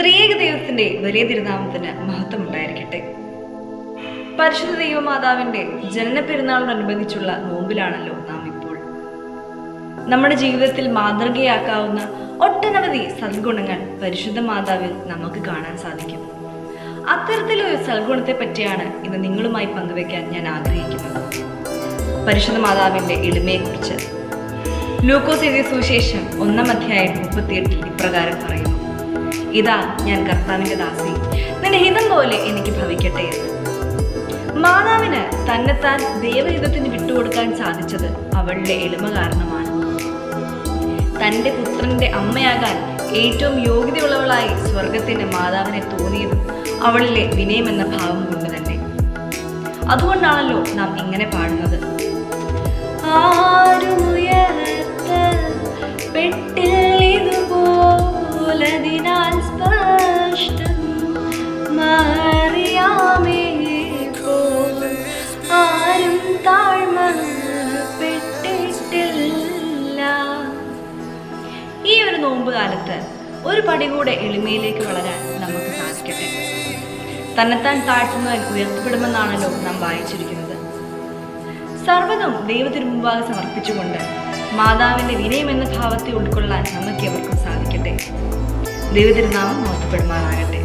ത്രിയേക ദൈവത്തിന്റെ വലിയ തിരുനാമത്തിന് മഹത്വം ഉണ്ടായിരിക്കട്ടെ പരിശുദ്ധ ദൈവമാതാവിന്റെ ജനന പെരുന്നാളിനോടനുബന്ധിച്ചുള്ള നോമ്പിലാണല്ലോ നാം ഇപ്പോൾ നമ്മുടെ ജീവിതത്തിൽ മാതൃകയാക്കാവുന്ന ഒട്ടനവധി സദ്ഗുണങ്ങൾ പരിശുദ്ധ മാതാവിൽ നമുക്ക് കാണാൻ സാധിക്കും. അത്തരത്തിലൊരു സൽഗുണത്തെ പറ്റിയാണ് ഇന്ന് നിങ്ങളുമായി പങ്കുവെക്കാൻ ഞാൻ ആഗ്രഹിക്കുന്നത്. പരിശുദ്ധ മാതാവിന്റെ എളിമയെക്കുറിച്ച് ലൂക്കോസ് എഴുതിയ സുവിശേഷം ഒന്നാം അധ്യായം മുപ്പത്തിയെട്ടിൽ ഇപ്രകാരം പറയുന്നു. ഇതാ ഞാൻ കർത്താവിന്റെ ദാസി. നിന്റെ ഹിതം പോലെ എനിക്ക് ഭവിക്കട്ടെ എന്ന്. മാതാവിന് തന്നെത്താൻ ദൈവഹിതത്തിന് വിട്ടുകൊടുക്കാൻ സാധിച്ചത് അവളുടെ എളിമ കാരണമാണ്. തന്റെ പുത്രന്റെ അമ്മയാകാൻ ഏറ്റവും യോഗ്യതയുള്ളവളായി സ്വർഗത്തിന്റെ മാതാവിനെ തോന്നിയതും അവളിലെ വിനയമെന്ന ഭാവം കൊണ്ട് തന്നെ. അതുകൊണ്ടാണല്ലോ നാം ഇങ്ങനെ പാടുന്നത്. നോമ്പ് കാലത്ത് ഒരു പടി കൂടെ എളിമയിലേക്ക് വളരാൻ നമുക്ക് സാധിക്കട്ടെ. തന്നെത്താൻ താഴ്ത്തുന്നവൻ ഉയർത്തപ്പെടുമെന്നാണല്ലോ നാം വായിച്ചിരിക്കുന്നത്. സർവതും ദൈവത്തിനു മുമ്പാകെ സമർപ്പിച്ചുകൊണ്ട് മാതാവിന്റെ വിനയം എന്ന ഭാവത്തെ ഉൾക്കൊള്ളാൻ നമുക്ക് എവർക്കും സാധിക്കട്ടെ. ദൈവതിരുനാമം മോത്തപ്പെടുമാറാകട്ടെ